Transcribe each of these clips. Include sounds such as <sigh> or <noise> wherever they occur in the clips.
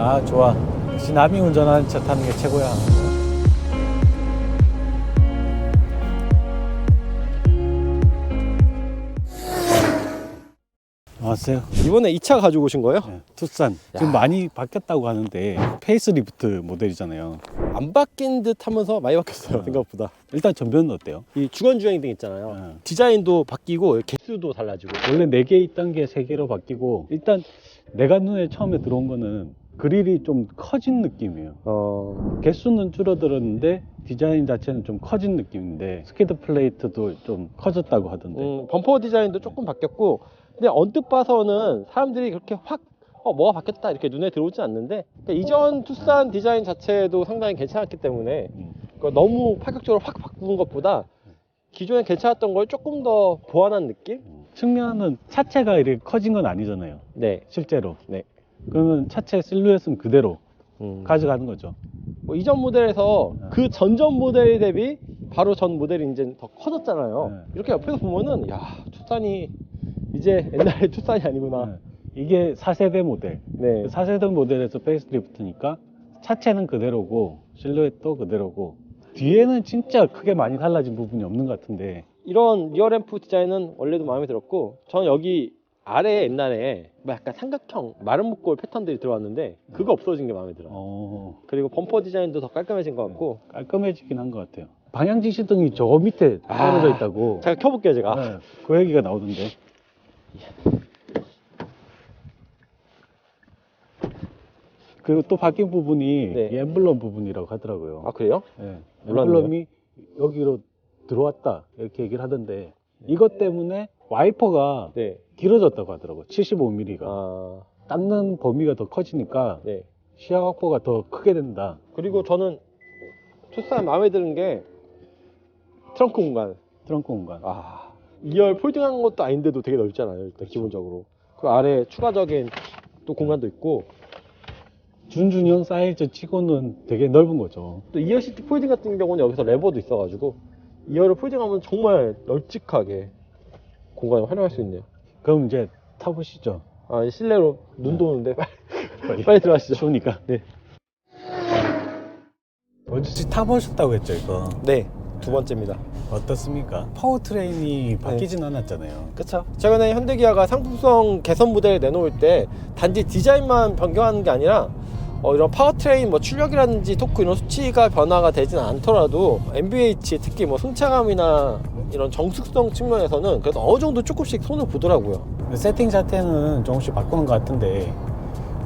아 좋아. 역시 남이 운전하는 차 타는 게 최고야. 왔어요. 이번에 이 차 가지고 오신 거예요? 네, 투싼. 지금 많이 바뀌었다고 하는데 페이스리프트 모델이잖아요. 안 바뀐 듯 하면서 많이 바뀌었어요 생각보다 일단 전면은 어때요? 이 주간 주행 등 있잖아요 네. 디자인도 바뀌고 개수도 달라지고 원래 4개 있던 게 3개로 바뀌고 일단 내가 눈에 처음에 들어온 거는 그릴이 좀 커진 느낌이에요. 어... 개수는 줄어들었는데 디자인 자체는 좀 커진 느낌인데 스키드 플레이트도 좀 커졌다고 하던데 음, 범퍼 디자인도 조금 바뀌었고 근데 언뜻 봐서는 사람들이 그렇게 확 어, 뭐가 바뀌었다 이렇게 눈에 들어오진 않는데 그러니까 이전 투싼 디자인 자체도 상당히 괜찮았기 때문에 음. 그거 너무 파격적으로 확 바꾼 것보다 기존에 괜찮았던 걸 조금 더 보완한 느낌? 측면은 차체가 이렇게 커진 건 아니잖아요 네. 실제로 네. 그러면 차체 실루엣은 그대로 음. 가져가는 거죠 뭐 이전 모델에서 네. 그 전전 모델 대비 바로 전 모델이 이제 더 커졌잖아요. 네. 이렇게 옆에서 보면은 야 투싼이 이제 옛날의 <laughs> 투싼이 아니구나. 네. 이게 4세대 모델 네. 4세대 모델에서 페이스리프트니까 차체는 그대로고 실루엣도 그대로고 뒤에는 진짜 크게 많이 달라진 부분이 없는 것 같은데 이런 리어램프 디자인은 원래도 마음에 들었고 저는 여기 아래에 옛날에 뭐 약간 삼각형 마른 목골 패턴들이 들어왔는데 그거 없어진 게 마음에 들어요. 어, 그리고 범퍼 디자인도 더 깔끔해진 것 같고 깔끔해지긴 한 것 같아요 방향 지시등이 저 밑에 아. 떨어져 있다고 제가 켜볼게요 제가. 네, 그 얘기가 나오던데 그리고 또 바뀐 부분이 네. 이 엠블럼 부분이라고 하더라고요 아 그래요? 네, 몰랐네요. 엠블럼이 여기로 들어왔다 이렇게 얘기를 하던데 이것 때문에 와이퍼가 네. 길어졌다고 하더라고요 75mm가. 아. 닦는 범위가 더 커지니까 네. 시야 확보가 더 크게 된다. 그리고 저는 투싼 마음에 드는 게 트렁크 공간. 트렁크 공간. 아 2열 폴딩한 것도 아닌데도 되게 넓잖아요 일단 기본적으로. 그 아래 추가적인 또 공간도 있고. 준준형 사이즈 치고는 되게 넓은 거죠. 또 2열 시트 폴딩 같은 경우는 여기서 레버도 있어가지고 2열을 폴딩하면 정말 널찍하게 공간을 활용할 수 있네요. 그럼 이제 타보시죠. 아 이제 실내로 눈 네. 도는데 <laughs> 빨리, 빨리. 들어가시죠. 추우니까. 네. 어디지 타보셨다고 했죠 이거? 네 두 번째입니다. 어떻습니까? 파워트레인이 바뀌진 않았잖아요. 그쵸. 최근에 현대기아가 상품성 개선 모델을 내놓을 때 단지 디자인만 변경하는 게 아니라 어, 이런 파워트레인 뭐 출력이라든지 토크 이런 수치가 변화가 되진 않더라도 MBH 특히 뭐 승차감이나 이런 정숙성 측면에서는 그래도 어느 정도 조금씩 손을 보더라고요. 세팅 자체는 조금씩 바꾸는 것 같은데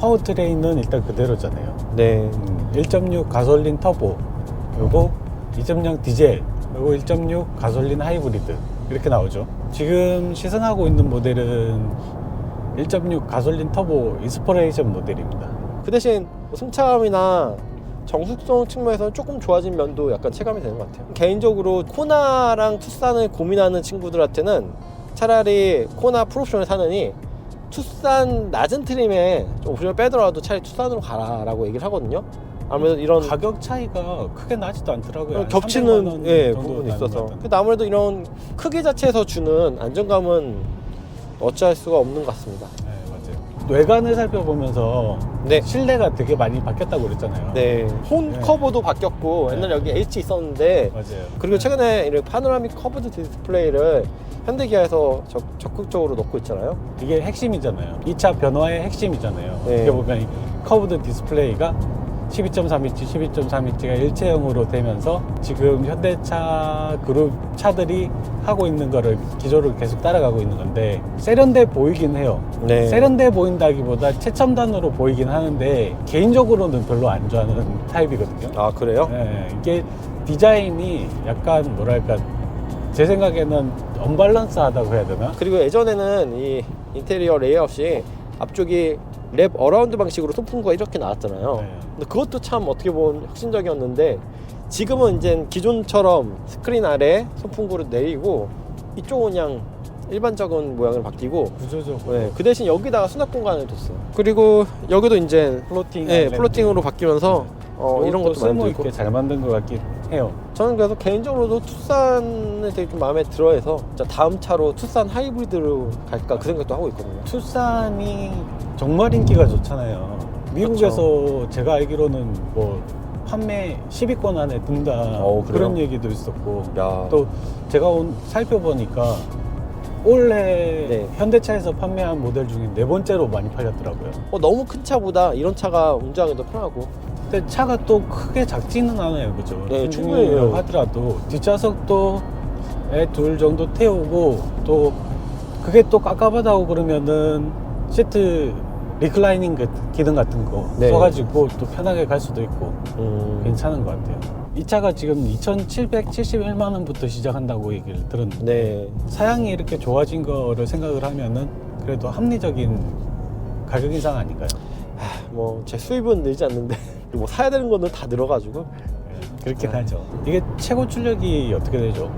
파워트레인은 일단 그대로잖아요. 네. 음, 1.6 가솔린 터보 그리고 2.0 디젤 그리고 1.6 가솔린 하이브리드 이렇게 나오죠. 지금 시승하고 있는 모델은 1.6 가솔린 터보 인스퍼레이션 모델입니다. 그 대신 뭐 승차감이나 정숙성 측면에서는 조금 좋아진 면도 약간 체감이 되는 것 같아요. 개인적으로 코나랑 투싼을 고민하는 친구들한테는 차라리 코나 풀옵션을 사느니 투싼 낮은 트림에 좀 옵션을 빼더라도 차라리 투싼으로 가라라고 얘기를 하거든요. 아무래도 이런 가격 차이가 크게 나지도 않더라고요 한 300만 겹치는 원 예, 부분이 있어서. 근데 아무래도 이런 크기 자체에서 주는 안정감은 어찌할 수가 없는 것 같습니다. 네, 외관을 살펴보면서 네. 실내가 되게 많이 바뀌었다고 그랬잖아요 네. 혼 네. 커버도 바뀌었고 옛날 에 여기 H 있었는데 맞아요 그리고 네. 최근에 이런 파노라믹 커브드 디스플레이를 현대기아에서 적, 적극적으로 넣고 있잖아요. 이게 핵심이잖아요. 2차 변화의 핵심이잖아요. 네. 어떻게 보면 이 커브드 디스플레이가 12.3인치, 12.3인치가 일체형으로 되면서 지금 현대차 그룹 차들이 하고 있는 거를 기조를 계속 따라가고 있는 건데 세련돼 보이긴 해요. 네. 세련돼 보인다기보다 최첨단으로 보이긴 하는데 개인적으로는 별로 안 좋아하는 <laughs> 타입이거든요. 아 그래요? 네, 이게 디자인이 약간 뭐랄까 제 생각에는 언밸런스하다고 해야 되나? 그리고 예전에는 이 인테리어 레이아웃이 앞쪽이 랩 어라운드 방식으로 소품구가 이렇게 나왔잖아요. 네. 근데 그것도 참 어떻게 보면 혁신적이었는데 지금은 이제 기존처럼 스크린 아래 소품구를 내리고 이쪽은 그냥 일반적인 모양으로 바뀌고 구조적으로 네, 그 대신 여기다가 수납 공간을 뒀어요. 그리고 여기도 이제 플로팅 네. 플로팅으로 바뀌면서 어, 이런 것도 많이 쓸모 들고 있게 잘 만든 것 같긴 해요. 저는 그래서 개인적으로도 투싼을 되게 좀 마음에 들어 해서 진짜 다음 차로 투싼 하이브리드로 갈까 그 생각도 하고 있거든요. 투싼이 정말 인기가 좋잖아요. 미국에서 제가 알기로는 뭐 판매 10위권 안에 든다 어, 그래요? 그런 얘기도 있었고 야. 또 제가 온 살펴보니까 올해 네. 현대차에서 판매한 모델 중에 네 번째로 많이 팔렸더라고요. 어, 너무 큰 차보다 이런 차가 운전하기도 편하고 근데 차가 또 크게 작지는 않아요, 그죠? 네, 충분히 충분해요. 하더라도 뒷좌석도 애둘 정도 태우고 또 그게 또 깝깝하다고 그러면은 시트 리클라이닝 그 기능 같은 거 네. 써가지고 또 편하게 갈 수도 있고 음, 괜찮은 것 같아요. 이 차가 지금 2,771만 원부터 시작한다고 얘기를 들었는데 네. 사양이 이렇게 좋아진 거를 생각을 하면은 그래도 합리적인 가격 인상 아닌가요? 뭐 제 수입은 늘지 않는데 <laughs> 뭐 사야 되는 거는 다 늘어가지고 그렇긴 네. 하죠. 이게 최고 출력이 어떻게 되죠?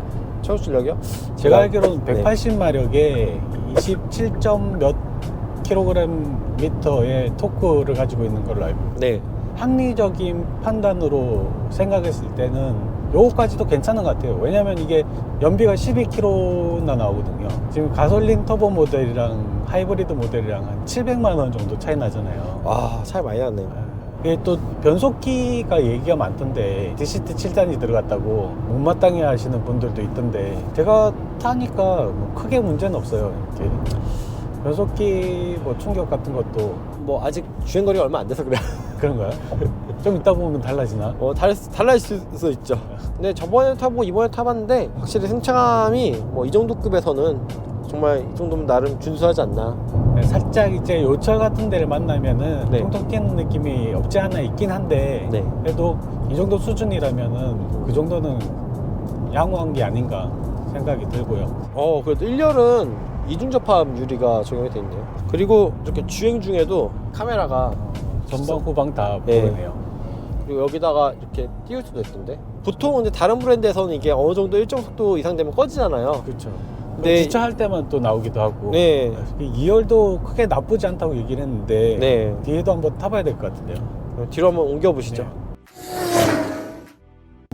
최고 출력이요? 제가 제가- 알기로는 네. 180마력에 27점 몇 킬로그램 미터의 토크를 가지고 있는 걸로 알고 있어요. 네. 합리적인 판단으로 생각했을 때는 요거까지도 괜찮은 것 같아요. 왜냐면 이게 연비가 12km나 나오거든요. 지금 가솔린 터보 모델이랑 하이브리드 모델이랑 한 700만 원 정도 차이 나잖아요. 아 차이 많이 나네. 이게 또 변속기가 얘기가 많던데 DCT 7단이 들어갔다고 못마땅해 하시는 분들도 있던데 제가 타니까 뭐 크게 문제는 없어요. 이렇게 변속기 뭐 충격 같은 것도 뭐 아직 주행 거리가 얼마 안 돼서 그래. 그런가요? <laughs> 좀 이따 보면 달라지나? 어 달, 달라질 수 있죠. 근데 저번에 타고 이번에 타봤는데 확실히 승차감이 뭐 이 정도 급에서는 정말 이 정도면 나름 준수하지 않나. 네, 살짝 이제 요철 같은 데를 만나면은 네. 통통 튀는 느낌이 없지 않아 있긴 한데 네. 그래도 이 정도 수준이라면은 그 정도는 양호한 게 아닌가 생각이 들고요. 어 그래도 1열은 이중 접합 유리가 적용이 돼 있네요. 그리고 이렇게 주행 중에도 카메라가 전방 후방 다 네. 보이네요. 그리고 여기다가 이렇게 띄울 수도 있던데. 보통 근데 다른 브랜드에서는 이게 어느 정도 일정 속도 이상 되면 꺼지잖아요. 그렇죠. 네. 주차할 때만 또 나오기도 하고. 네. 2열도 크게 나쁘지 않다고 얘기를 했는데 네. 뒤에도 한번 타봐야 될 것 같은데요. 그럼 뒤로 한번 옮겨 보시죠. 네.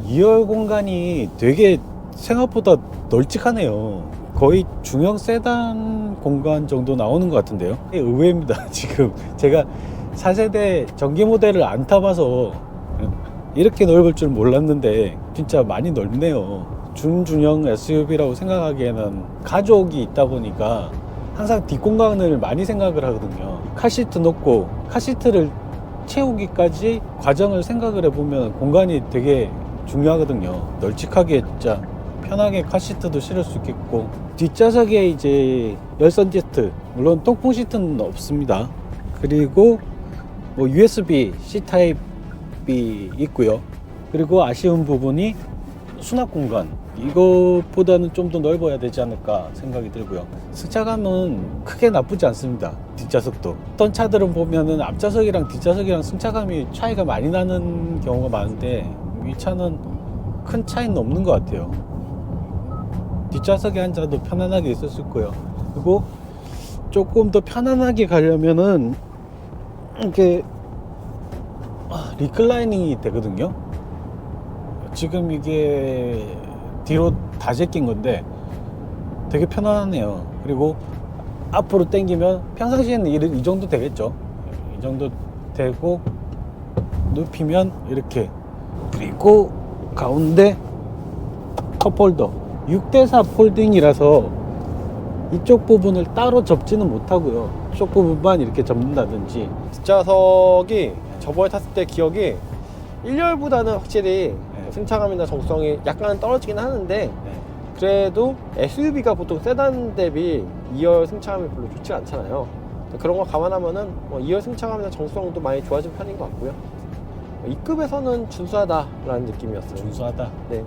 2열 공간이 되게 생각보다 널찍하네요. 거의 중형 세단 공간 정도 나오는 것 같은데요. 의외입니다. <laughs> 지금 제가 4세대 전기 모델을 안 타봐서 이렇게 넓을 줄 몰랐는데 진짜 많이 넓네요. 준중형 SUV라고 생각하기에는 가족이 있다 보니까 항상 뒷공간을 많이 생각을 하거든요. 카시트 놓고 카시트를 채우기까지 과정을 생각을 해보면 공간이 되게 중요하거든요. 널찍하게 진짜 편하게 카시트도 실을 수 있겠고 뒷좌석에 이제 열선 시트 물론 통풍 시트는 없습니다. 그리고 뭐 USB C 타입이 있고요. 그리고 아쉬운 부분이 수납 공간 이것보다는 좀 더 넓어야 되지 않을까 생각이 들고요. 승차감은 크게 나쁘지 않습니다. 뒷좌석도 어떤 차들은 보면은 앞좌석이랑 뒷좌석이랑 승차감이 차이가 많이 나는 경우가 많은데 이 차는 큰 차이는 없는 것 같아요. 뒷좌석에 앉아도 편안하게 있을 수 있고요. 그리고 조금 더 편안하게 가려면은 이게 아, 리클라이닝이 되거든요. 지금 이게 뒤로 다 제낀 건데 되게 편안하네요. 그리고 앞으로 당기면 평상시에는 이, 이 정도 되겠죠. 이 정도 되고 눕히면 이렇게 그리고 가운데 컵홀더 6대4 폴딩이라서 이쪽 부분을 따로 접지는 못하고요. 이쪽 부분만 이렇게 접는다든지 뒷좌석이 저번에 탔을 때 기억이 1열보다는 확실히 네. 승차감이나 정성이 약간 떨어지긴 하는데 네. 그래도 SUV가 보통 세단 대비 2열 승차감이 별로 좋지 않잖아요. 그런 거 감안하면은 뭐 2열 승차감이나 정성도 많이 좋아진 편인 것 같고요. 이 급에서는 준수하다라는 느낌이었어요. 준수하다. 네.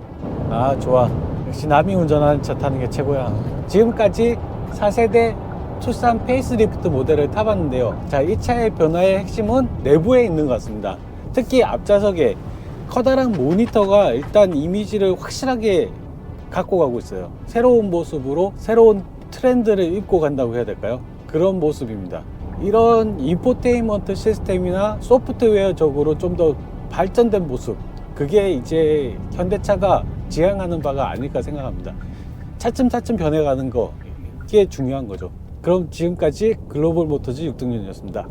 아 좋아. 역시 남이 운전하는 차 타는 게 최고야. 지금까지 4세대 투싼 페이스리프트 모델을 타봤는데요. 자 이 차의 변화의 핵심은 내부에 있는 것 같습니다. 특히 앞좌석에 커다란 모니터가 일단 이미지를 확실하게 갖고 가고 있어요. 새로운 모습으로 새로운 트렌드를 입고 간다고 해야 될까요? 그런 모습입니다. 이런 인포테인먼트 시스템이나 소프트웨어적으로 좀 더 발전된 모습 그게 이제 현대차가 지향하는 바가 아닐까 생각합니다. 차츰차츰 변해가는 거 이게 중요한 거죠. 그럼 지금까지 글로벌 모터즈 육등년이었습니다.